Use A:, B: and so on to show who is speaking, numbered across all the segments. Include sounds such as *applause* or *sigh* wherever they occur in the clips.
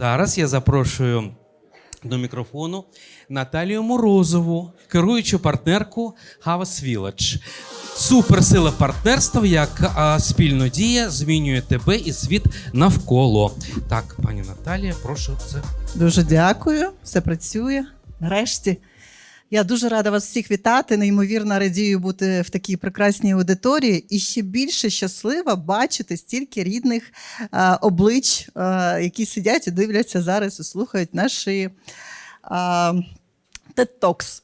A: Зараз я запрошую до мікрофону Наталію Морозову, керуючу партнерку Havas Village. Суперсила партнерства, яка спільно діє, змінює тебе і світ навколо. Так, пані Наталія, прошу це.
B: Дуже дякую, все працює. Нарешті. Я дуже рада вас всіх вітати. Неймовірно радію бути в такій прекрасній аудиторії і ще більше щаслива бачити стільки рідних а, облич, а, які сидять і дивляться зараз і слухають наші а, TED Talks.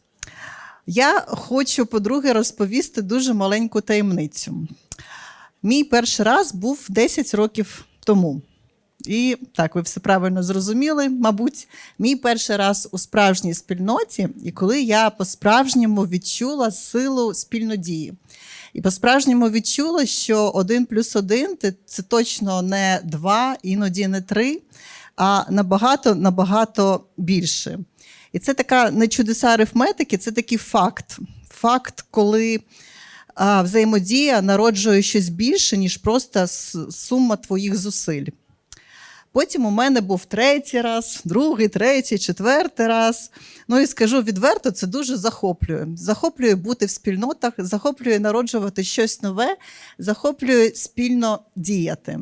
B: Я хочу, по-друге, розповісти дуже маленьку таємницю. Мій перший раз був 10 років тому. І так, ви все правильно зрозуміли, мабуть, мій перший раз у справжній спільноті, і коли я по-справжньому відчула силу спільнодії. І по-справжньому відчула, що один плюс один це- точно не два, іноді не три, а набагато набагато більше. І це така не чудеса арифметики, це такий факт. Факт, коли а, взаємодія народжує щось більше, ніж просто сума твоїх зусиль. Потім у мене був третій раз, другий, третій, четвертий раз. Ну і скажу відверто, це дуже захоплює. Захоплює бути в спільнотах, захоплює народжувати щось нове, захоплює спільно діяти.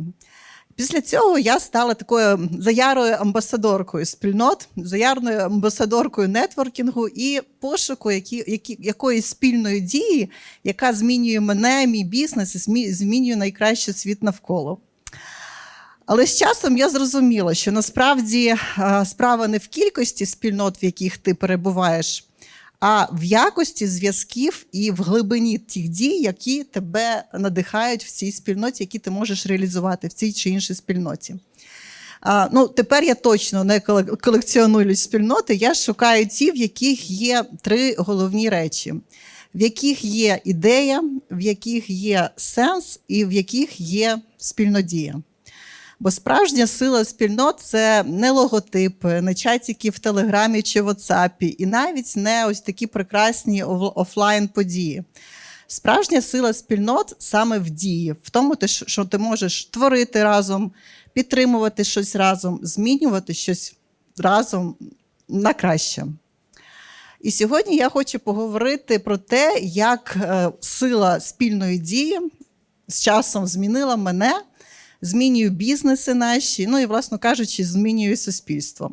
B: Після цього я стала такою заярою амбасадоркою спільнот, заярною амбасадоркою нетворкінгу і пошуку які, які, якоїсь спільної дії, яка змінює мене, мій бізнес і змі- змінює найкраще світ навколо. Але з часом я зрозуміла, що насправді е, справа не в кількості спільнот, в яких ти перебуваєш, а в якості зв'язків і в глибині тих дій, які тебе надихають в цій спільноті, які ти можеш реалізувати в цій чи іншій спільноті. А, ну, тепер я точно не коле- колекціоную спільноти. Я шукаю ті, в яких є три головні речі: в яких є ідея, в яких є сенс, і в яких є спільнодія. Бо справжня сила спільнот це не логотипи, не чатики в Телеграмі чи Ватсапі, і навіть не ось такі прекрасні офлайн події. Справжня сила спільнот саме в дії, в тому, що ти можеш творити разом, підтримувати щось разом, змінювати щось разом на краще. І сьогодні я хочу поговорити про те, як е, сила спільної дії з часом змінила мене, змінює бізнеси наші, ну і, власно кажучи, змінює суспільство.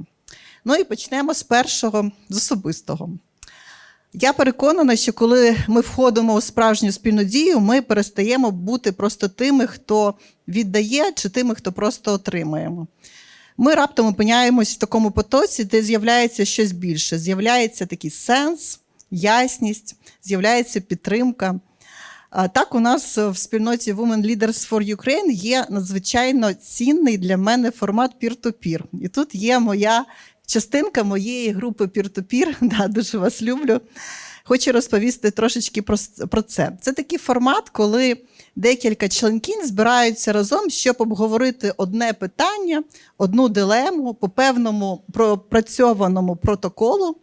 B: Ну і почнемо з першого, з особистого. Я переконана, що коли ми входимо у справжню спільну дію, ми перестаємо бути просто тими, хто віддає, чи тими, хто просто отримуємо. Ми раптом опиняємось в такому потоці, де з'являється щось більше. З'являється такий сенс, ясність, з'являється підтримка. Так, у нас в спільноті Women Leaders for Ukraine є надзвичайно цінний для мене формат peer-to-peer. І тут є моя частинка моєї групи peer-to-peer. *laughs* Да, дуже вас люблю. Хочу розповісти трошечки про, це. Це такий формат, коли декілька членкінь збираються разом, щоб обговорити одне питання, одну дилему по певному пропрацьованому протоколу.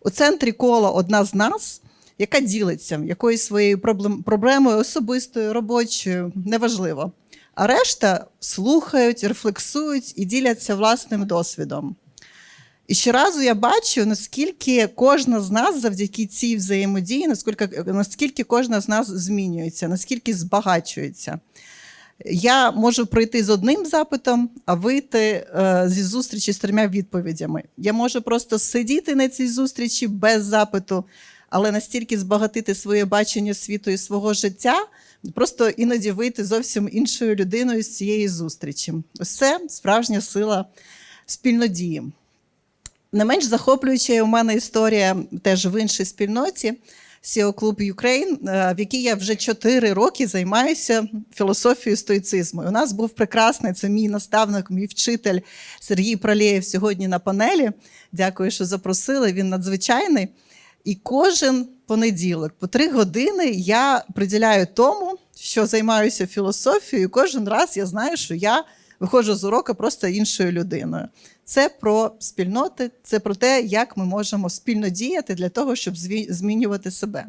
B: У центрі кола одна з нас, яка ділиться якоюсь своєю проблемою особистою, робочою, неважливо. А решта слухають, рефлексують і діляться власним досвідом. І щоразу я бачу, наскільки кожна з нас завдяки цій взаємодії, наскільки, наскільки кожна з нас змінюється, наскільки збагачується. Я можу прийти з одним запитом, а вийти е, зі зустрічі з трьома відповідями. Я можу просто сидіти на цій зустрічі без запиту, але настільки збагатити своє бачення світу і свого життя, просто іноді вийти зовсім іншою людиною з цієї зустрічі. Це справжня сила спільнодії. Не менш захоплююча у мене історія теж в іншій спільноті SEO Ukraine, е, в якій я вже 4 роки займаюся філософією стоїцизму. У нас був прекрасний це мій наставник, мій вчитель Сергій Пралєєв сьогодні на панелі. Дякую, що запросили. Він надзвичайний. І кожен понеділок, по три години, я приділяю тому, що займаюся філософією. Кожен раз я знаю, що я виходжу з уроку просто іншою людиною. Це про спільноти, це про те, як ми можемо спільно діяти для того, щоб змінювати себе.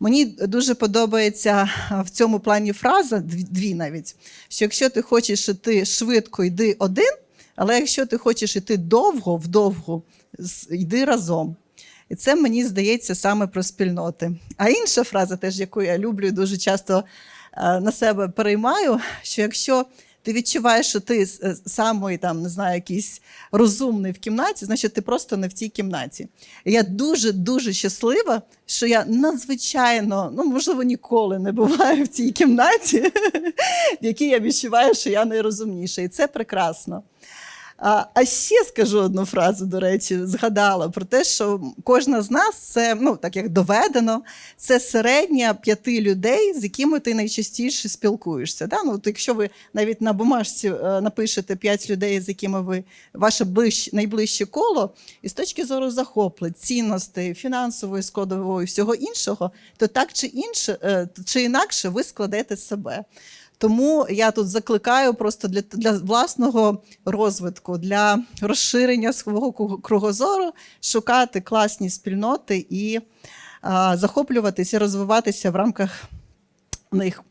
B: Мені дуже подобається в цьому плані фраза, дві навіть, що якщо ти хочеш іти швидко, йди один, Але якщо ти хочеш іти довго, вдовго, йди разом. І це мені здається саме про спільноти. А інша фраза, теж яку я люблю і дуже часто е, на себе переймаю, що якщо ти відчуваєш, що ти е, самий там не знаю, якийсь розумний в кімнаті, значить ти просто не в цій кімнаті. І я дуже дуже щаслива, що я надзвичайно, ну можливо, ніколи не буваю в цій кімнаті, *laughs* в якій я відчуваю, що я найрозумніша. І це прекрасно. А, а ще скажу одну фразу, до речі, згадала про те, що кожна з нас це, ну так як доведено, це середня п'яти людей, з якими ти найчастіше спілкуєшся. Да? Ну, от якщо ви навіть на бумажці е, напишете п'ять людей, з якими ви ваше ближ, найближче коло, і з точки зору захоплень, цінностей, фінансової складової, всього іншого, то так чи інше, е, чи інакше ви складете себе. Тому я тут закликаю просто для, для власного розвитку, для розширення свого кругозору, шукати класні спільноти і а, захоплюватися, розвиватися в рамках них.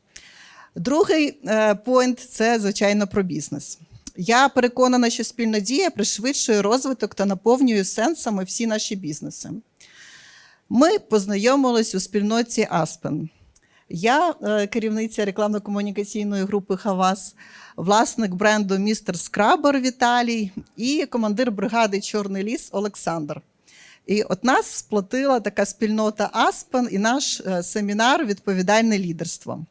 B: Другий е, поінт це, звичайно, про бізнес. Я переконана, що спільна дія пришвидшує розвиток та наповнює сенсами всі наші бізнеси. Ми познайомились у спільноті Аспен. Я е, керівниця рекламно-комунікаційної групи Хавас, власник бренду Містер Скрабер Віталій і командир бригади Чорний ліс Олександр. І от нас сплотила така спільнота Аспен і наш е, семінар Відповідальне лідерство.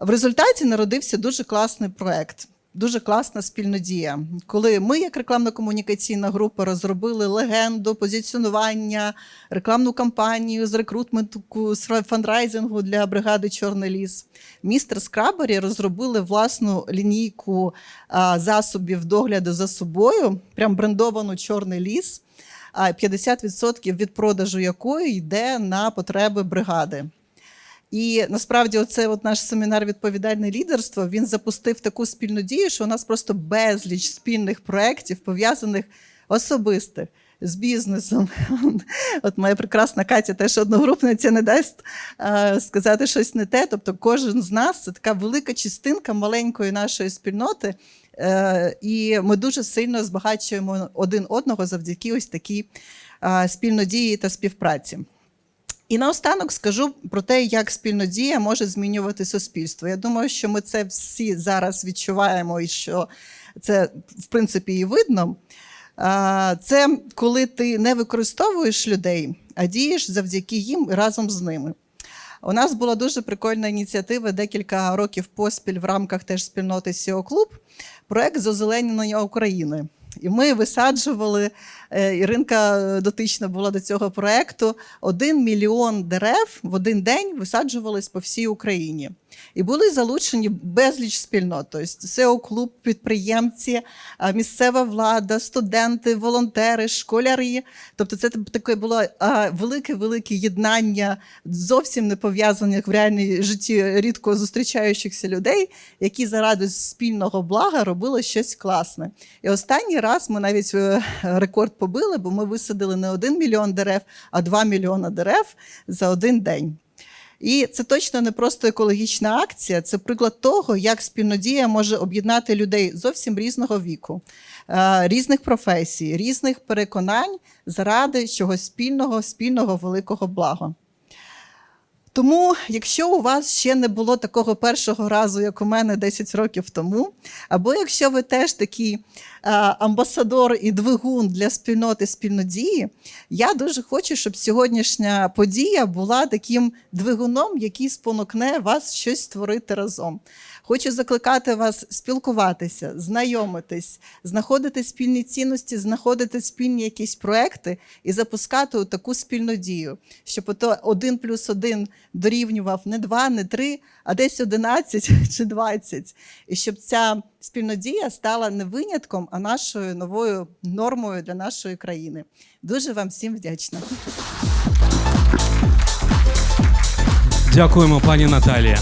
B: В результаті народився дуже класний проект, дуже класна спільнодія. Коли ми, як рекламно-комунікаційна група, розробили легенду, позиціонування, рекламну кампанію з рекрутменту, з фандрайзингу для бригади Чорний ліс, містер Скрабері розробили власну лінійку засобів догляду за собою, прям брендовану Чорний ліс. а 50% від продажу якої йде на потреби бригади. І насправді, оце от наш семінар відповідальне лідерство він запустив таку спільну дію, що у нас просто безліч спільних проєктів, пов'язаних особистих з бізнесом. *laughs* От моя прекрасна Катя, теж одногрупниця, не дасть сказати щось не те. Тобто, кожен з нас це така велика частинка маленької нашої спільноти. Е, і ми дуже сильно збагачуємо один одного завдяки ось такій е, спільнодії та співпраці. І наостанок скажу про те, як спільнодія може змінювати суспільство. Я думаю, що ми це всі зараз відчуваємо, і що це в принципі і видно. Це коли ти не використовуєш людей, а дієш завдяки їм разом з ними. У нас була дуже прикольна ініціатива декілька років поспіль в рамках теж спільноти SEO Клуб, проект з озеленення України. І ми висаджували, Іринка дотична була до цього проекту, один мільйон дерев в один день висаджувались по всій Україні. І були залучені безліч спільнот, тобто SEO клуб, підприємці, місцева влада, студенти, волонтери, школярі. Тобто, це таке було велике велике єднання зовсім не пов'язаних в реальній житті рідко зустрічаючихся людей, які заради спільного блага робили щось класне. І останній раз ми навіть е, рекорд побили, бо ми висадили не один мільйон дерев, а два мільйона дерев за один день. І це точно не просто екологічна акція, це приклад того, як спільнодія може об'єднати людей зовсім різного віку, е, різних професій, різних переконань заради чогось спільного, спільного великого блага. Тому, якщо у вас ще не було такого першого разу, як у мене 10 років тому, або якщо ви теж такий амбасадор і двигун для спільноти спільнодії, я дуже хочу, щоб сьогоднішня подія була таким двигуном, який спонукне вас щось створити разом. Хочу закликати вас спілкуватися, знайомитись, знаходити спільні цінності, знаходити спільні якісь проекти і запускати таку спільну дію, щоб один плюс один дорівнював не два, не три, а десь 11 *laughs* чи 20. І щоб ця спільнодія стала не винятком, а нашою новою нормою для нашої країни. Дуже вам всім вдячна.
A: Дякуємо, пані Наталія.